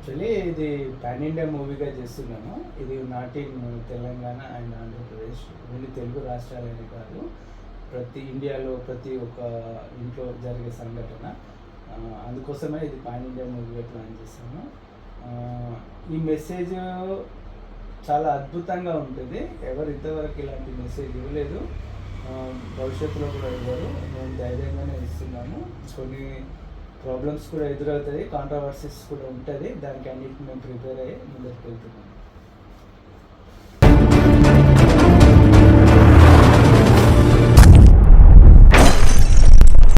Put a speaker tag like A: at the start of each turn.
A: Actually ఇది pan India మూవీగా చేస్తున్నాను ఇది not in Telangana and Andhra Pradesh only Telugu రాష్ట్రాలనే కాదు ప్రతి ఇండియాలో ప్రతి ఒక్క ఇంట్లో జరిగే సంఘటన. అందుకోసమే ఇది పాన్ ఇండియా మూవీగా ప్లాన్ చేశాను ఈ మెసేజ్ చాలా అద్భుతంగా ఉంటుంది. ఎవరు ఇంతవరకు ఇలాంటి మెసేజ్ ఇవ్వలేదు. భవిష్యత్తులో కూడా ఇవ్వరు. మేము ధైర్యంగానే ఇస్తున్నాము. కొన్ని ప్రాబ్లమ్స్ కూడా ఎదురవుతాయి కాంట్రవర్సీస్ కూడా ఉంటుంది. దానికి అన్నిటి మేము ప్రిపేర్ అయ్యి ముందుకు వెళ్తున్నాం.